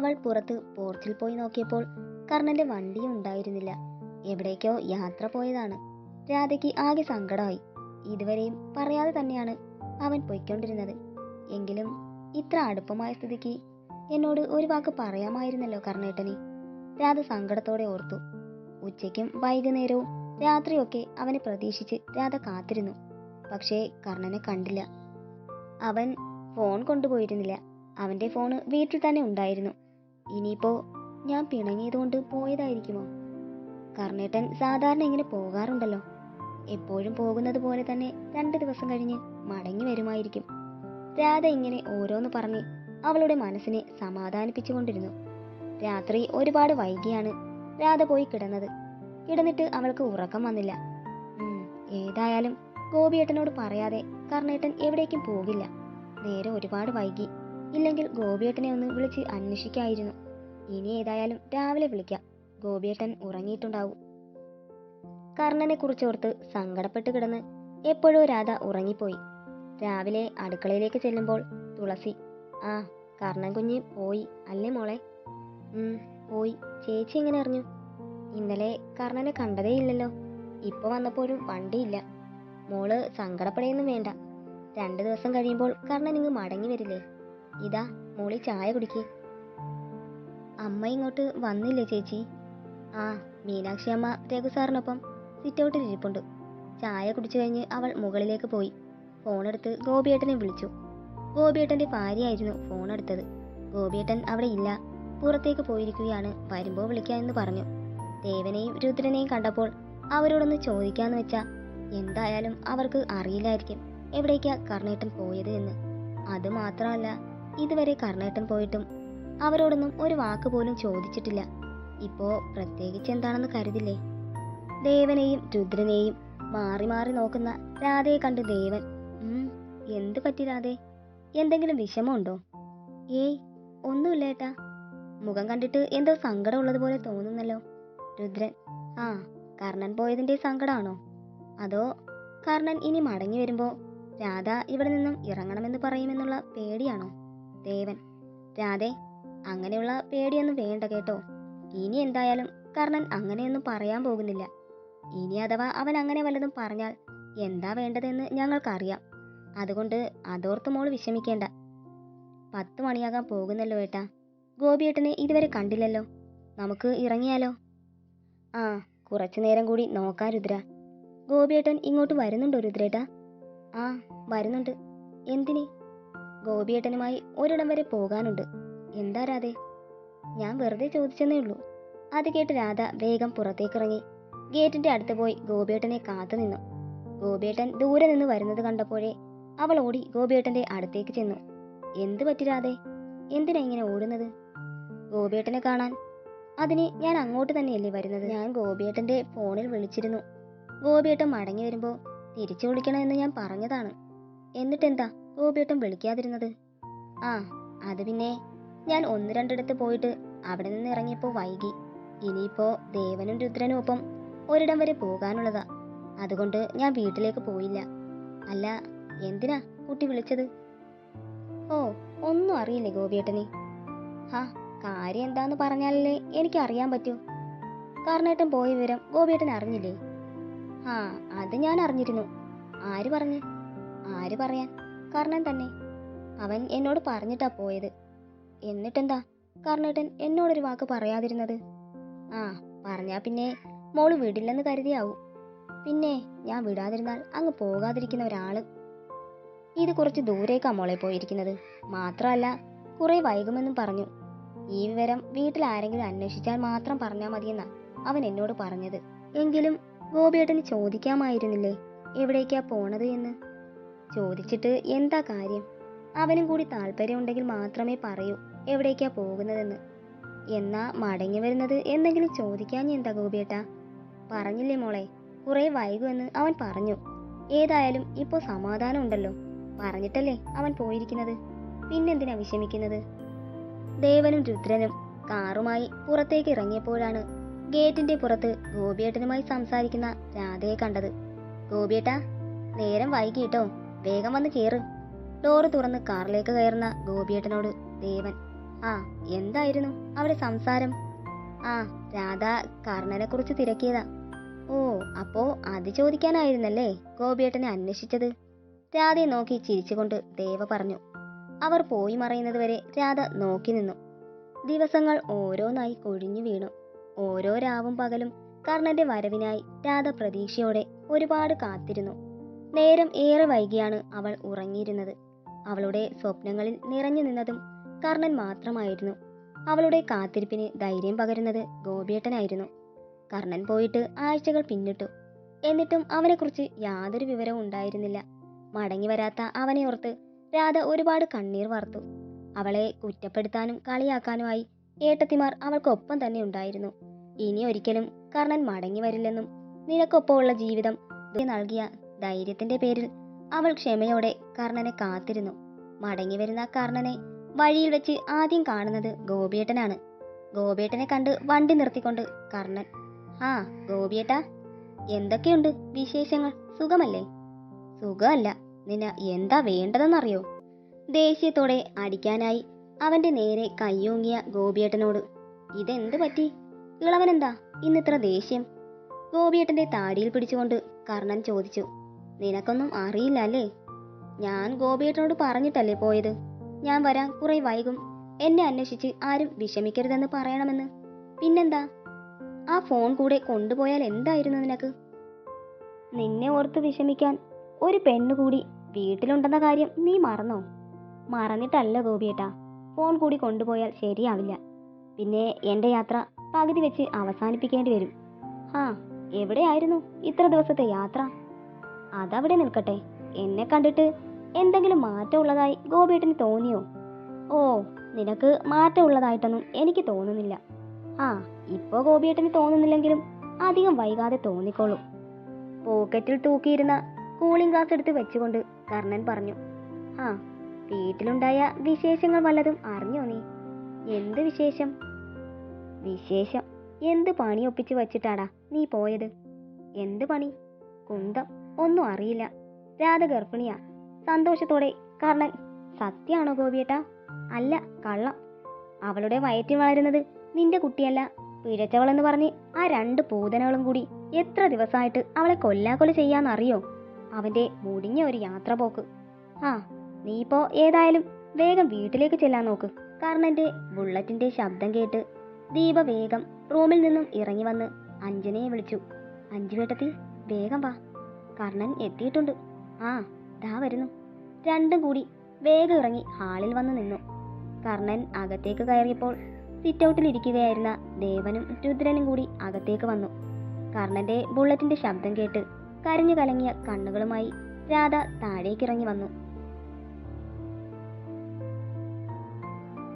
അവൾ പുറത്ത് പോർച്ചിൽ പോയി നോക്കിയപ്പോൾ കർണന്റെ വണ്ടി ഉണ്ടായിരുന്നില്ല. എവിടേക്കോ യാത്ര പോയതാണ്. രാധയ്ക്ക് ആകെ സങ്കടമായി. ഇതുവരെയും പറയാതെ തന്നെയാണ് അവൻ പൊയ്ക്കൊണ്ടിരുന്നത്. എങ്കിലും ഇത്ര അടുപ്പമായ സ്ഥിതിക്ക് എന്നോട് ഒരു വാക്ക് പറയാമായിരുന്നല്ലോ കർണേട്ടനെ. രാധ സങ്കടത്തോടെ ഓർത്തു. ഉച്ചയ്ക്കും വൈകുന്നേരവും രാത്രിയൊക്കെ അവനെ പ്രതീക്ഷിച്ച് രാധ കാത്തിരുന്നു. പക്ഷേ കർണനെ കണ്ടില്ല. അവൻ ഫോൺ കൊണ്ടുപോയിരുന്നില്ല. അവന്റെ ഫോണ് വീട്ടിൽ തന്നെ ഉണ്ടായിരുന്നു. ഇനിയിപ്പോ ഞാൻ പിണങ്ങിയതുകൊണ്ട് പോയതായിരിക്കുമോ? കർണേട്ടൻ സാധാരണ ഇങ്ങനെ പോകാറുണ്ടല്ലോ. എപ്പോഴും പോകുന്നത് പോലെ തന്നെ രണ്ട് ദിവസം കഴിഞ്ഞ് മടങ്ങി വരുമായിരിക്കും. രാധ ഇങ്ങനെ ഓരോന്ന് പറഞ്ഞ് അവളുടെ മനസ്സിനെ സമാധാനിപ്പിച്ചുകൊണ്ടിരുന്നു. രാത്രി ഒരുപാട് വൈകിയാണ് രാധ പോയി കിടന്നത്. കിടന്നിട്ട് അവൾക്ക് ഉറക്കം വന്നില്ല. ഏതായാലും ഗോപിയേട്ടനോട് പറയാതെ കർണേട്ടൻ എവിടേക്കും പോകില്ല. നേരെ ഒരുപാട് വൈകി. ഇല്ലെങ്കിൽ ഗോപിയേട്ടനെ ഒന്ന് വിളിച്ച് അന്വേഷിക്കായിരുന്നു. ഇനി ഏതായാലും രാവിലെ വിളിക്കാം. ഗോപിയേട്ടൻ ഉറങ്ങിയിട്ടുണ്ടാവും. കർണനെ കുറിച്ചോർത്ത് സങ്കടപ്പെട്ട് കിടന്ന് എപ്പോഴോ രാധ ഉറങ്ങിപ്പോയി. രാവിലെ അടുക്കളയിലേക്ക് ചെല്ലുമ്പോൾ തുളസി ആ കർണൻ കുഞ്ഞ് പോയി അല്ലേ മോളെ? പോയി. ചേച്ചി എങ്ങനെ അറിഞ്ഞു? ഇന്നലെ കർണനെ കണ്ടതേ ഇല്ലല്ലോ. ഇപ്പൊ വന്നപ്പോഴും വണ്ടിയില്ല. മോൾ സങ്കടപ്പെടയൊന്നും വേണ്ട. രണ്ടു ദിവസം കഴിയുമ്പോൾ കർണൻ ഇങ്ങ് മടങ്ങി വരില്ലേ? ഇതാ മോളി ചായ കുടിക്ക്. അമ്മ ഇങ്ങോട്ട് വന്നില്ലേ ചേച്ചി? ആ മീനാക്ഷി അമ്മ രഘു സാറിനൊപ്പം സിറ്റൗട്ടിൽ ഇരിപ്പുണ്ട്. ചായ കുടിച്ചു കഴിഞ്ഞ് അവൾ മുകളിലേക്ക് പോയി. ഫോണെടുത്ത് ഗോപിയേട്ടനെ വിളിച്ചു. ഗോപിയേട്ടന്റെ ഭാര്യയായിരുന്നു ഫോണെടുത്തത്. ഗോപിയേട്ടൻ അവിടെ ഇല്ല. പുറത്തേക്ക് പോയിരിക്കുകയാണ്. വരുമ്പോൾ വിളിക്കാമെന്ന് പറഞ്ഞു. ദേവനെയും രുദ്രനെയും കണ്ടപ്പോൾ അവരോടൊന്ന് ചോദിക്കാന്ന് വെച്ചാ എന്തായാലും അവർക്ക് അറിയില്ലായിരിക്കും എവിടേക്കാ കർണേട്ടൻ പോയത് എന്ന്. അത് മാത്രമല്ല ഇതുവരെ കർണേട്ടൻ പോയിട്ടും അവരോടൊന്നും ഒരു വാക്ക് പോലും ചോദിച്ചിട്ടില്ല. ഇപ്പോ പ്രത്യേകിച്ച് എന്താണെന്ന് കരുതില്ലേ? ദേവനെയും രുദ്രനെയും മാറി മാറി നോക്കുന്ന രാധയെ കണ്ട് ദേവൻ എന്ത് പറ്റി രാധേ? എന്തെങ്കിലും വിഷമമുണ്ടോ? ഏയ് ഒന്നുമില്ല ഏട്ടാ. മുഖം കണ്ടിട്ട് എന്തോ സങ്കടമുള്ളതുപോലെ തോന്നുന്നല്ലോ. രുദ്രൻ ആ കർണൻ പോയതിന്റെ സങ്കടമാണോ അതോ കർണൻ ഇനി മടങ്ങി വരുമ്പോ രാധ ഇവിടെ നിന്നും ഇറങ്ങണമെന്ന് പറയുമെന്നുള്ള പേടിയാണോ? ദേവൻ. രാധേ അങ്ങനെയുള്ള പേടിയൊന്നും വേണ്ട കേട്ടോ. ഇനി എന്തായാലും കർണൻ അങ്ങനെയൊന്നും പറയാൻ പോകുന്നില്ല. ഇനി അഥവാ അവൻ അങ്ങനെ വല്ലതും പറഞ്ഞാൽ എന്താ വേണ്ടതെന്ന് ഞങ്ങൾക്കറിയാം. അതുകൊണ്ട് അതോർത്ത് മോൾ വിഷമിക്കേണ്ട. പത്ത് മണിയാകാൻ പോകുന്നല്ലോ ഏട്ടാ. ഗോപിയേട്ടനെ ഇതുവരെ കണ്ടില്ലല്ലോ. നമുക്ക് ഇറങ്ങിയാലോ? ആ കുറച്ചു നേരം കൂടി നോക്കാ രുദ്ര. ഗോപിയേട്ടൻ ഇങ്ങോട്ട് വരുന്നുണ്ടോ രുദ്രേട്ടാ? ആ വരുന്നുണ്ട്. എന്തിന്? ഗോപിയേട്ടനുമായി ഒരിടം വരെ പോകാനുണ്ട്. എന്താ രാധേ? ഞാൻ വെറുതെ ചോദിച്ചെന്നേ ഉള്ളൂ. അത് കേട്ട് രാധ വേഗം പുറത്തേക്കിറങ്ങി. ഗേറ്റിന്റെ അടുത്ത് പോയി ഗോപിയേട്ടനെ കാത്തു നിന്നു. ഗോപിയേട്ടൻ ദൂരെ നിന്ന് വരുന്നത് കണ്ടപ്പോഴേ അവൾ ഓടി ഗോപിയേട്ടന്റെ അടുത്തേക്ക് ചെന്നു. എന്ത് പറ്റി രാധേ? എന്തിനാ ഇങ്ങനെ ഓടുന്നത്? ഗോപിയേട്ടനെ കാണാൻ അതിന് ഞാൻ അങ്ങോട്ട് തന്നെയല്ലേ വരുന്നത്? ഞാൻ ഗോപിയേട്ടന്റെ ഫോണിൽ വിളിച്ചിരുന്നു. ഗോപിയേട്ടൻ മടങ്ങി വരുമ്പോ തിരിച്ചു വിളിക്കണമെന്ന് ഞാൻ പറഞ്ഞതാണ്. എന്നിട്ടെന്താ? ഗോപിയേട്ടൻ വിളിക്കാതിരുന്നത്. ആ അത് പിന്നെ ഞാൻ ഒന്ന് രണ്ടിടത്ത് പോയിട്ട് അവിടെ നിന്ന് ഇറങ്ങിയപ്പോ വൈകി. ഇനിയിപ്പോ ദേവനും രുദ്രനും ഒപ്പം ഒരിടം വരെ പോകാനുള്ളതാ. അതുകൊണ്ട് ഞാൻ വീട്ടിലേക്ക് പോയില്ല. അല്ല എന്തിനാ കുട്ടി വിളിച്ചത്? ഓ ഒന്നും അറിയില്ലേ ഗോപിയേട്ടന്? ഹാ കാര്യം എന്താന്ന് പറഞ്ഞാലല്ലേ എനിക്ക് അറിയാൻ പറ്റൂ. കാരണേട്ടൻ പോയ വിവരം ഗോപിയേട്ടൻ അറിഞ്ഞില്ലേ? ആ അത് ഞാൻ അറിഞ്ഞിരുന്നു. ആര് പറഞ്ഞു? ആര് പറയാൻ? കർണൻ തന്നെ. അവൻ എന്നോട് പറഞ്ഞിട്ടാ പോയത്. എന്നിട്ടെന്താ? കർണേട്ടൻ എന്നോടൊരു വാക്ക് പറയാതിരുന്നത്. ആ പറഞ്ഞാ പിന്നെ മോൾ വിടില്ലെന്ന് കരുതിയാവും. പിന്നെ ഞാൻ വിടാതിരുന്നാൽ അങ്ങ് പോകാതിരിക്കുന്ന ഒരാൾ. ഇത് കുറച്ച് ദൂരേക്കാ മോളെ പോയിരിക്കുന്നത്. മാത്രമല്ല കുറെ വൈകുമെന്നും പറഞ്ഞു. ഈ വിവരം വീട്ടിൽ ആരെങ്കിലും അന്വേഷിച്ചാൽ മാത്രം പറഞ്ഞാൽ മതിയെന്നാ അവൻ എന്നോട് പറഞ്ഞത്. എങ്കിലും ഗോപിയേട്ടന് ചോദിക്കാമായിരുന്നില്ലേ? എവിടേക്കാ പോണത് എന്ന്? ചോദിച്ചിട്ട് എന്താ കാര്യം? അവനും കൂടി താല്പര്യമുണ്ടെങ്കിൽ മാത്രമേ പറയൂ എവിടേക്കാ പോകുന്നതെന്ന്. എന്നാ മടങ്ങി വരുന്നത് എന്തെങ്കിലും ചോദിക്കാൻ എന്താ ഗോപിയേട്ടാ? പറഞ്ഞില്ലേ മോളെ കുറെ വൈകുമെന്ന് അവൻ പറഞ്ഞു. ഏതായാലും ഇപ്പോൾ സമാധാനം ഉണ്ടല്ലോ പറഞ്ഞിട്ടല്ലേ അവൻ പോയിരിക്കുന്നത്? പിന്നെന്തിനാ വിഷമിക്കുന്നത്? ദേവനും രുദ്രനും കാറുമായി പുറത്തേക്ക് ഇറങ്ങിയപ്പോഴാണ് ഗേറ്റിന്റെ പുറത്ത് ഗോപിയേട്ടനുമായി സംസാരിക്കുന്ന രാധയെ കണ്ടത്. ഗോപിയേട്ടാ നേരം വൈകിട്ടോ? വേഗം വന്ന് കയറ് ഡോറ് തുറന്ന് കാറിലേക്ക് കയറുന്ന ഗോപിയേട്ടനോട് ദേവൻ ആ എന്തായിരുന്നു അവിടെ സംസാരം? ആ രാധ കർണനെ കുറിച്ച് തിരക്കിയതാ. ഓ അപ്പോ അത് ചോദിക്കാനായിരുന്നല്ലേ ഗോപിയേട്ടനെ അന്വേഷിച്ചത്? രാധയെ നോക്കി ചിരിച്ചുകൊണ്ട് ദേവ പറഞ്ഞു. അവർ പോയി മറയുന്നത് വരെ രാധ നോക്കി നിന്നു. ദിവസങ്ങൾ ഓരോന്നായി കൊഴിഞ്ഞു വീണു. ഓരോ രാവും പകലും കർണന്റെ വരവിനായി രാധ പ്രതീക്ഷയോടെ ഒരുപാട് കാത്തിരുന്നു. നേരം ഏറെ വൈകിയാണ് അവൾ ഉറങ്ങിയിരുന്നത്. അവളുടെ സ്വപ്നങ്ങളിൽ നിറഞ്ഞു നിന്നതും കർണൻ മാത്രമായിരുന്നു. അവളുടെ കാത്തിരിപ്പിന് ധൈര്യം പകരുന്നത് ഗോപിയേട്ടനായിരുന്നു. കർണൻ പോയിട്ട് ആഴ്ചകൾ പിന്നിട്ടു. എന്നിട്ടും അവനെക്കുറിച്ച് യാതൊരു വിവരവും ഉണ്ടായിരുന്നില്ല. മടങ്ങി വരാത്ത അവനെ ഓർത്ത് രാധ ഒരുപാട് കണ്ണീർ വാർത്തു. അവളെ കുറ്റപ്പെടുത്താനും കളിയാക്കാനുമായി ഏട്ടത്തിമാർ അവൾക്കൊപ്പം തന്നെ ഉണ്ടായിരുന്നു. ഇനി ഒരിക്കലും കർണൻ മടങ്ങി വരില്ലെന്നും നിനക്കൊപ്പമുള്ള ജീവിതം നൽകിയ ധൈര്യത്തിന്റെ പേരിൽ അവൾ ക്ഷമയോടെ കർണനെ കാത്തിരുന്നു. മടങ്ങി വരുന്ന കർണനെ വഴിയിൽ വെച്ച് ആദ്യം കാണുന്നത് ഗോപിയേട്ടനാണ്. ഗോപിയേട്ടനെ കണ്ട് വണ്ടി നിർത്തിക്കൊണ്ട് കർണൻ ആ ഗോപിയേട്ടാ എന്തൊക്കെയുണ്ട് വിശേഷങ്ങൾ? സുഖമല്ലേ? സുഖമല്ല. നിന എന്താ വേണ്ടതെന്നറിയോ? ദേഷ്യത്തോടെ അടിക്കാനായി അവന്റെ നേരെ കയ്യോങ്ങിയ ഗോപിയേട്ടനോട് ഇതെന്ത് പറ്റി? ഇളവനെന്താ? ഇന്നിത്ര ദേഷ്യം? ഗോപിയേട്ടന്റെ താടിയിൽ പിടിച്ചുകൊണ്ട് കർണൻ ചോദിച്ചു നിനക്കൊന്നും അറിയില്ല അല്ലേ ഞാൻ ഗോപിയേട്ടനോട് പറഞ്ഞിട്ടല്ലേ പോയത്? ഞാൻ വരാൻ കുറെ വൈകും. എന്നെ അന്വേഷിച്ച് ആരും വിഷമിക്കരുതെന്ന് പറയണമെന്ന്. പിന്നെന്താ? ആ ഫോൺ കൂടെ കൊണ്ടുപോയാൽ എന്തായിരുന്നു നിനക്ക്? നിന്നെ ഓർത്ത് വിഷമിക്കാൻ ഒരു പെണ്ണ് കൂടി വീട്ടിലുണ്ടെന്ന കാര്യം നീ മറന്നോ? മറന്നിട്ടല്ല ഗോപിയേട്ടാ. ഫോൺ കൂടി കൊണ്ടുപോയാൽ ശരിയാവില്ല. പിന്നെ എന്റെ യാത്ര പകുതി വെച്ച് അവസാനിപ്പിക്കേണ്ടി വരും. ആ എവിടെയായിരുന്നു ഇത്ര ദിവസത്തെ യാത്ര? അതവിടെ നിൽക്കട്ടെ. എന്നെ കണ്ടിട്ട് എന്തെങ്കിലും മാറ്റമുള്ളതായി ഗോപിയേട്ടന് തോന്നിയോ? ഓ നിനക്ക് മാറ്റമുള്ളതായിട്ടൊന്നും എനിക്ക് തോന്നുന്നില്ല. ആ ഇപ്പോ ഗോപിയേട്ടന് തോന്നുന്നില്ലെങ്കിലും അധികം വൈകാതെ തോന്നിക്കോളും. പോക്കറ്റിൽ തൂക്കിയിരുന്ന കൂളിംഗ് ഗ്ലാസ് എടുത്ത് വെച്ചുകൊണ്ട് കർണൻ പറഞ്ഞു ആ വീട്ടിലുണ്ടായ വിശേഷങ്ങൾ വല്ലതും അറിഞ്ഞോ നീ? എന്ത് വിശേഷം? വിശേഷം? എന്ത് പണി ഒപ്പിച്ച് വെച്ചിട്ടാടാ നീ പോയത്? എന്ത് പണി? കുന്തം? ഒന്നും അറിയില്ല. രാധ ഗർഭിണിയാ. സന്തോഷത്തോടെ കർണൻ സത്യാണോ ഗോപിയേട്ടാ? അല്ല കള്ളം. അവളുടെ വയറ്റിൽ വളരുന്നത് നിന്റെ കുട്ടിയല്ല. പിഴച്ചവളെന്ന് പറഞ്ഞ് ആ രണ്ട് പൂതനകളും കൂടി എത്ര ദിവസമായിട്ട് അവളെ കൊല്ലാക്കൊല ചെയ്യാന്നറിയോ? അവന്റെ മുടിഞ്ഞ ഒരു യാത്ര പോക്ക് ആ നീ ഇപ്പോ ഏതായാലും വേഗം വീട്ടിലേക്ക് ചെല്ലാൻ നോക്ക്. കർണന്റെ ബുള്ളറ്റിന്റെ ശബ്ദം കേട്ട് ദീപ വേഗം റൂമിൽ നിന്നും ഇറങ്ങി വന്ന് അഞ്ജനയെ വിളിച്ചു. അഞ്ചു വേട്ടത്തി വേഗം വാ. കർണൻ എത്തിയിട്ടുണ്ട്. ആ ദാ വരുന്നു. രണ്ടും കൂടി വേഗം ഇറങ്ങി ഹാളിൽ വന്ന് നിന്നു. കർണൻ അകത്തേക്ക് കയറിയപ്പോൾ സിറ്റൗട്ടിൽ ഇരിക്കുകയായിരുന്ന ദേവനും രുദ്രനും കൂടി അകത്തേക്ക് വന്നു. കർണന്റെ ബുള്ളറ്റിന്റെ ശബ്ദം കേട്ട് കരഞ്ഞു കലങ്ങിയ കണ്ണുകളുമായി രാധ താഴേക്കിറങ്ങി വന്നു.